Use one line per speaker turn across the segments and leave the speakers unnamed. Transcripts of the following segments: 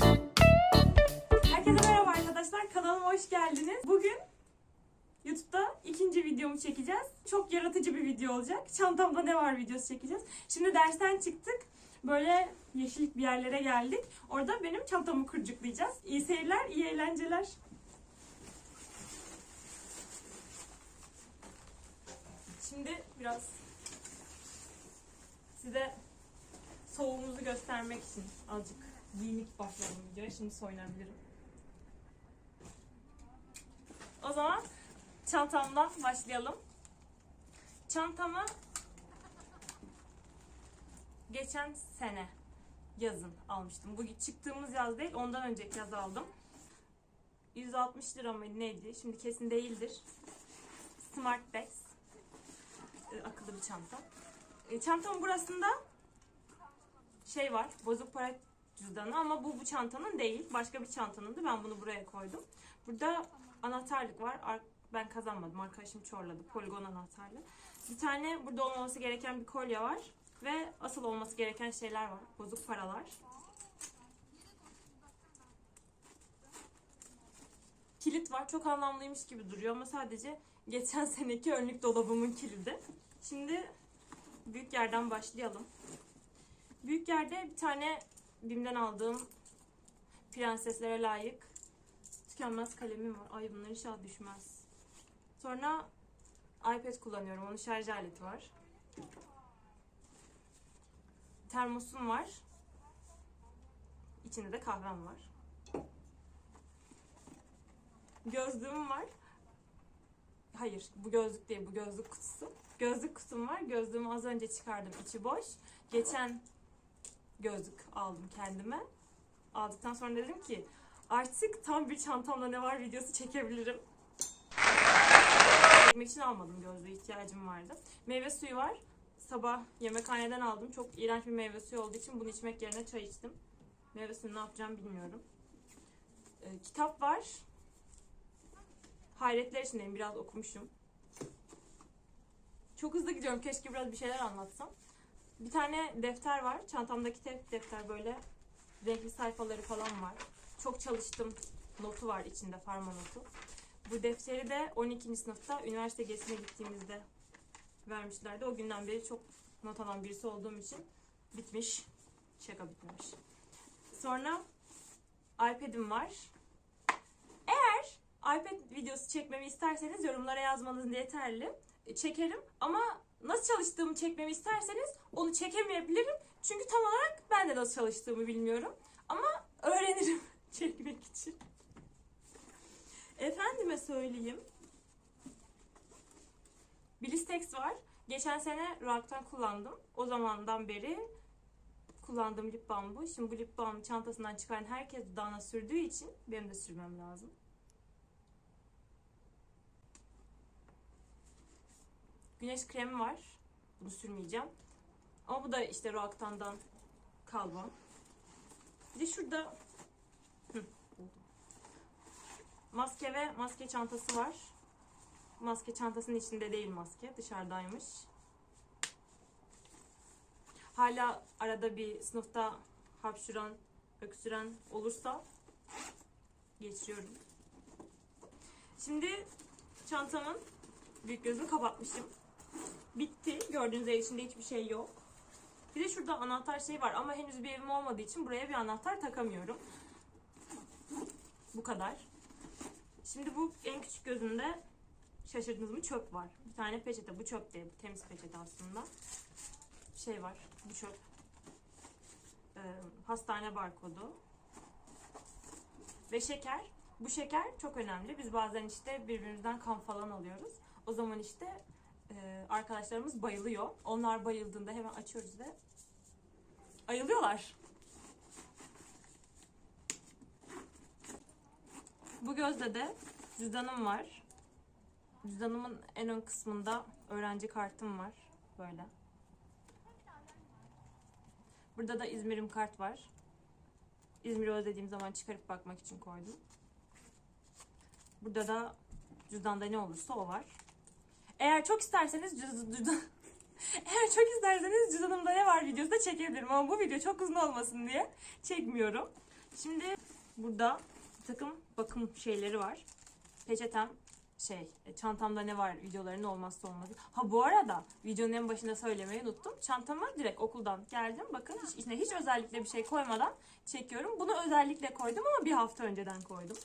Herkese merhaba arkadaşlar. Kanalıma hoş geldiniz. Bugün YouTube'da ikinci videomu çekeceğiz. Çok yaratıcı bir video olacak. Çantamda ne var videosu çekeceğiz. Şimdi dersten çıktık. Böyle yeşillik bir yerlere geldik. Orada benim çantamı kırcıklayacağız. İyi seyirler, iyi eğlenceler. Şimdi biraz size soğuğumuzu göstermek için azıcık giyinik başlayalım videoya. Şimdi soyunabilirim. O zaman çantamdan başlayalım. Çantamı geçen sene yazın almıştım. Bu çıktığımız yaz değil, ondan önceki yaz aldım. 160 lira mı neydi? Şimdi kesin değildir. Smart Bags. Ee, akıllı bir çanta. Ee, çantamın burasında şey var, bozuk para cüzdanı ama bu bu çantanın değil. Başka bir çantanındı. Ben bunu buraya koydum. Burada anahtarlık var. Ar- Ben kazanmadım. Arkadaşım çorladı. Poligon anahtarlı. Bir tane burada olmaması gereken bir kolye var. Ve asıl olması gereken şeyler var. Bozuk paralar. Kilit var. Çok anlamlıymış gibi duruyor ama sadece geçen seneki önlük dolabımın kilidi. Şimdi büyük yerden başlayalım. Büyük yerde bir tane BİM'den aldığım prenseslere layık tükenmez kalemim var. Ay bunlar inşallah düşmez. Sonra iPad kullanıyorum. Onun şarj aleti var. Termosum var. İçinde de kahvem var. Gözlüğüm var. Hayır, bu gözlük değil, bu gözlük kutusu. Gözlük kutum var. Gözlüğümü az önce çıkardım. içi boş. Geçen gözlük aldım kendime. Aldıktan sonra dedim ki artık tam bir çantamda ne var videosu çekebilirim. Çekmek için almadım gözlüğe ihtiyacım vardı. Meyve suyu var. Sabah yemekhaneden aldım. Çok iğrenç bir meyve suyu olduğu için bunu içmek yerine çay içtim. Meyve suyunu ne yapacağım bilmiyorum. Ee, kitap var. Hayretler içindeyim. Biraz okumuşum. Çok hızlı gidiyorum. Keşke biraz bir şeyler anlatsam. Bir tane defter var. Çantamdaki tek defter böyle renkli sayfaları falan var. Çok çalıştım. Notu var içinde farma notu. Bu defteri de 12. sınıfta üniversite gezisine gittiğimizde vermişlerdi. O günden beri çok not alan birisi olduğum için bitmiş. Şaka bitmemiş. Sonra iPad'im var. Eğer iPad videosu çekmemi isterseniz yorumlara yazmanız yeterli. Çekerim ama nasıl çalıştığımı çekmemi isterseniz onu çekemeyebilirim. Çünkü tam olarak ben de nasıl çalıştığımı bilmiyorum. Ama öğrenirim çekmek için. Efendime söyleyeyim. Blistex var. Geçen sene Rock'tan kullandım. O zamandan beri kullandığım lip balm bu. Şimdi bu lip balmı çantasından çıkaran herkes dudağına sürdüğü için benim de sürmem lazım. Güneş kremi var. Bunu sürmeyeceğim. Ama bu da işte Roaktan'dan kalma. Bir de şurada Hı, maske ve maske çantası var. Maske çantasının içinde değil maske. Dışarıdaymış. Hala arada bir sınıfta hapşuran, öksüren olursa geçiyorum. Şimdi çantamın büyük gözünü kapatmışım. Bitti. Gördüğünüz üzere içinde hiçbir şey yok. Bir de şurada anahtar şey var ama henüz bir evim olmadığı için buraya bir anahtar takamıyorum. Bu kadar. Şimdi bu en küçük gözünde şaşırdınız mı çöp var. Bir tane peçete. Bu çöp değil. Temiz peçete aslında. Şey var. Bu çöp. Ee, hastane barkodu. Ve şeker. Bu şeker çok önemli. Biz bazen işte birbirimizden kan falan alıyoruz. O zaman işte e, arkadaşlarımız bayılıyor. Onlar bayıldığında hemen açıyoruz ve ayılıyorlar. Bu gözde de cüzdanım var. Cüzdanımın en ön kısmında öğrenci kartım var. Böyle. Burada da İzmir'im kart var. İzmir'i özlediğim zaman çıkarıp bakmak için koydum. Burada da cüzdanda ne olursa o var. Eğer çok isterseniz. Eğer çok isterseniz cüzdanımda ne var videosu da çekebilirim ama bu video çok uzun olmasın diye çekmiyorum. Şimdi burada bir takım bakım şeyleri var. Peçetem şey e, çantamda ne var videoların olmazsa olmazı. Ha bu arada videonun en başında söylemeyi unuttum. Çantama direkt okuldan geldim. Bakın hiç, içine hiç özellikle bir şey koymadan çekiyorum. Bunu özellikle koydum ama bir hafta önceden koydum.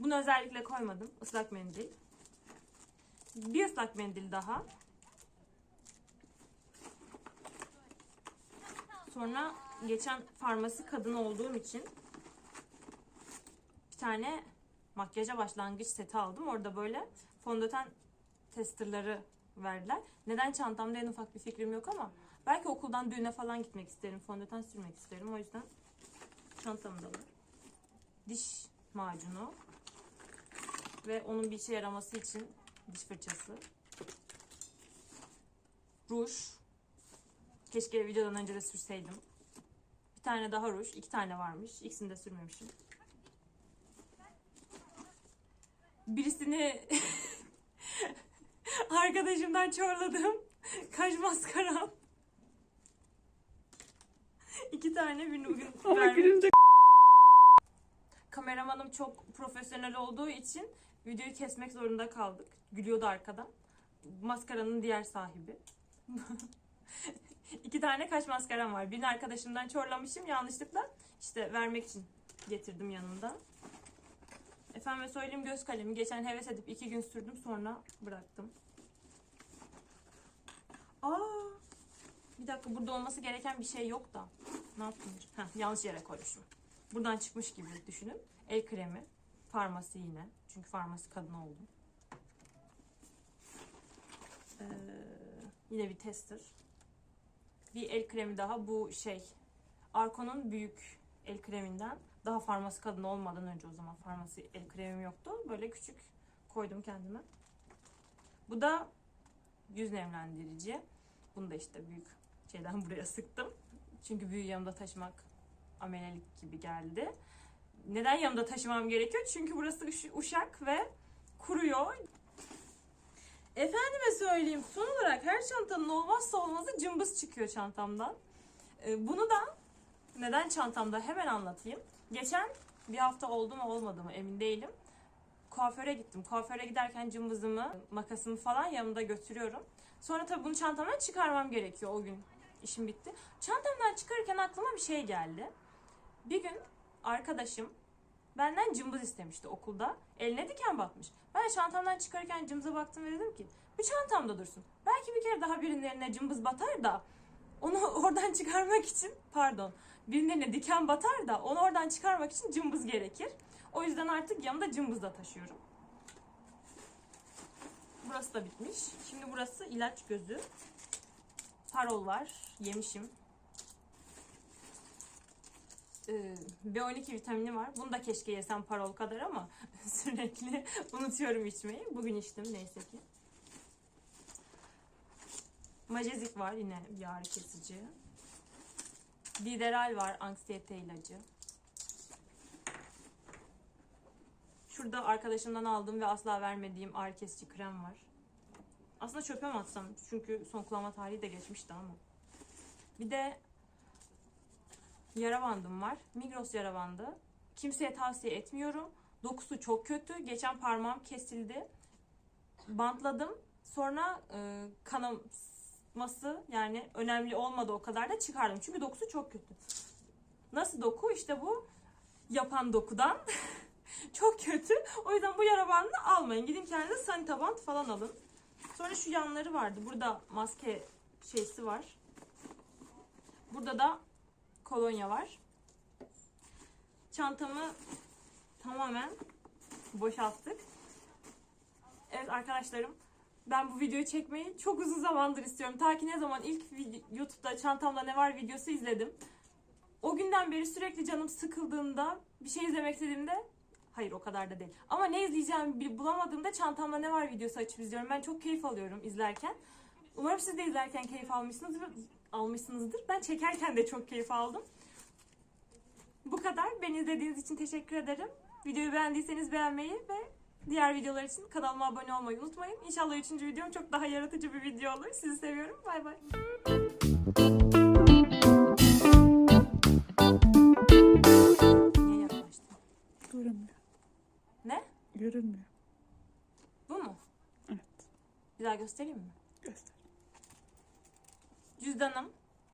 Bunu özellikle koymadım. Islak mendil. Bir ıslak mendil daha. Sonra geçen farmasi kadın olduğum için bir tane makyaja başlangıç seti aldım. Orada böyle fondöten testerları verdiler. Neden çantamda en ufak bir fikrim yok ama belki okuldan düğüne falan gitmek isterim. Fondöten sürmek isterim. O yüzden çantamda var. Diş macunu ve onun bir işe yaraması için diş fırçası. Ruj. Keşke videodan önce de sürseydim. Bir tane daha ruj. iki tane varmış. İkisini de sürmemişim. Birisini arkadaşımdan çorladım. Kaş maskaram. İki tane birini bugün vermek- Kameramanım çok profesyonel olduğu için videoyu kesmek zorunda kaldık. Gülüyordu arkadan. Maskaranın diğer sahibi. İki tane kaş maskaram var. Birini arkadaşımdan çorlamışım yanlışlıkla. İşte vermek için getirdim yanımda. Efendim söyleyeyim göz kalemi. Geçen heves edip iki gün sürdüm sonra bıraktım. Aa, bir dakika burada olması gereken bir şey yok da. Ne yaptım? Heh, yanlış yere koymuşum. Buradan çıkmış gibi düşünün. El kremi. Farmasi yine. Çünkü farmasi kadın oldum. Ee, yine bir tester. Bir el kremi daha. Bu şey. Arko'nun büyük el kreminden. Daha farmasi kadın olmadan önce o zaman farmasi el kremim yoktu. Böyle küçük koydum kendime. Bu da yüz nemlendirici. Bunu da işte büyük şeyden buraya sıktım. Çünkü büyüğü yanımda taşımak amelelik gibi geldi. Neden yanımda taşımam gerekiyor? Çünkü burası uş- uşak ve kuruyor. Efendime söyleyeyim son olarak her çantanın olmazsa olmazı cımbız çıkıyor çantamdan. Ee, bunu da neden çantamda hemen anlatayım. Geçen bir hafta oldu mu olmadı mı emin değilim. Kuaföre gittim. Kuaföre giderken cımbızımı, makasımı falan yanımda götürüyorum. Sonra tabii bunu çantamdan çıkarmam gerekiyor o gün. işim bitti. Çantamdan çıkarırken aklıma bir şey geldi. Bir gün arkadaşım benden cımbız istemişti okulda. Eline diken batmış. Ben çantamdan çıkarırken cımbıza baktım ve dedim ki bu çantamda dursun. Belki bir kere daha birinin eline cımbız batar da onu oradan çıkarmak için pardon birinin eline diken batar da onu oradan çıkarmak için cımbız gerekir. O yüzden artık yanımda cımbız da taşıyorum. Burası da bitmiş. Şimdi burası ilaç gözü. Parol var. Yemişim. Ee, B12 vitamini var. Bunu da keşke yesem parol kadar ama sürekli unutuyorum içmeyi. Bugün içtim neyse ki. Majezik var yine bir ağrı kesici. Lideral var anksiyete ilacı. Şurada arkadaşımdan aldığım ve asla vermediğim ağrı kesici krem var. Aslında çöpe mi atsam? Çünkü son kullanma tarihi de geçmişti ama. Bir de yara bandım var. Migros yara bandı. Kimseye tavsiye etmiyorum. Dokusu çok kötü. Geçen parmağım kesildi. Bantladım. Sonra e, kanaması yani önemli olmadı o kadar da çıkardım. Çünkü dokusu çok kötü. Nasıl doku? İşte bu yapan dokudan. çok kötü. O yüzden bu yara bandını almayın. Gidin kendinize sanita band falan alın. Sonra şu yanları vardı. Burada maske şeysi var. Burada da kolonya var. Çantamı tamamen boşalttık. Evet arkadaşlarım ben bu videoyu çekmeyi çok uzun zamandır istiyorum. Ta ki ne zaman ilk YouTube'da çantamda ne var videosu izledim. O günden beri sürekli canım sıkıldığında bir şey izlemek istediğimde hayır o kadar da değil. Ama ne izleyeceğimi bulamadığımda çantamda ne var videosu açıp izliyorum. Ben çok keyif alıyorum izlerken. Umarım siz de izlerken keyif almışsınızdır. Almışsınızdır. Ben çekerken de çok keyif aldım. Bu kadar. Beni izlediğiniz için teşekkür ederim. Videoyu beğendiyseniz beğenmeyi ve diğer videolar için kanalıma abone olmayı unutmayın. İnşallah 3. videom çok daha yaratıcı bir video olur. Sizi seviyorum. Bay bay.
Görünmüyor.
Ne?
Görünmüyor.
Bu mu?
Evet.
Bir daha göstereyim mi?
Göster.
Cüzdanım,